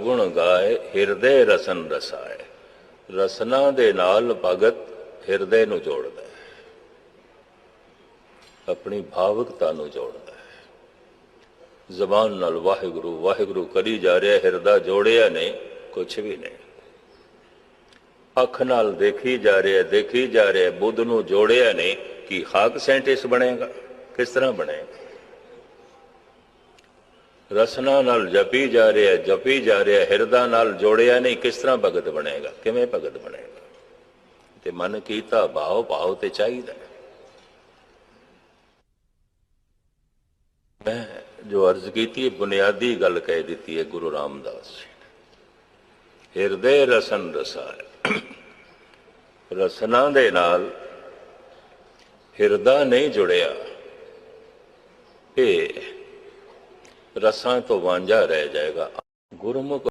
ਗੁਣ ਗਾਏ, ਹਿਰਦੇ ਰਸਨ ਰਸਾਏ। ਰਸਨਾ ਦੇ ਨਾਲ ਭਗਤ ਹਿਰਦੇ ਨੂੰ ਜੋੜਦਾ ਹੈ। ਆਪਣੀ ਭਾਵਕਤਾ ਨੂੰ ਜੋੜਦਾ ਹੈ। ਜ਼ਬਾਨ ਨਾਲ ਵਾਹਿਗੁਰੂ ਵਾਹਿਗੁਰੂ ਕਰੀ ਜਾ ਰਿਹਾ, ਹਿਰਦਾ ਜੋੜਿਆ ਨਹੀਂ ਕੁਝ ਵੀ ਨਹੀਂ। ਅੱਖ ਨਾਲ ਦੇਖੀ ਜਾ ਰਿਹਾ, ਦੇਖੀ ਜਾ ਰਿਹਾ, ਬੁੱਧ ਨੂੰ ਜੋੜਿਆ ਨਹੀਂ, ਕਿ ਹਾਕ ਸਾਇੰਟਿਸਟ ਬਣੇਗਾ? ਕਿਸ ਤਰ੍ਹਾਂ ਬਣੇਗਾ? ਰਸਨਾ ਨਾਲ ਜਪੀ ਜਾ ਰਿਹਾ, ਜਪੀ ਜਾ ਰਿਹਾ, ਹਿਰਦਾ ਨਾਲ ਜੋੜਿਆ ਨਹੀਂ, ਕਿਸ ਤਰ੍ਹਾਂ ਭਗਤ ਬਣੇਗਾ? ਕਿਵੇਂ ਭਗਤ ਬਣੇਗਾ? ਤੇ ਮਨ ਕੀਤਾ ਭਾਵ ਭਾਵ ਤੇ ਚਾਹੀਦਾ ਮੈਂ ਜੋ ਅਰਜ਼ ਕੀਤੀ ਹੈ, ਬੁਨਿਆਦੀ ਗੱਲ ਕਹਿ ਦਿੱਤੀ ਹੈ ਗੁਰੂ ਰਾਮਦਾਸ ਜੀ ਨੇ। ਹਿਰਦੇ ਰਸਨ ਰਸਾਇ ਰਸਨਾ ਦੇ ਨਾਲ ਹਿਰਦਾ ਨਹੀਂ ਜੁੜਿਆ। ਇਹ ਰਸਾਂ ਤੋਂ ਵਾਂਝਾ ਰਹਿ ਜਾਏਗਾ। ਗੁਰਮੁਖ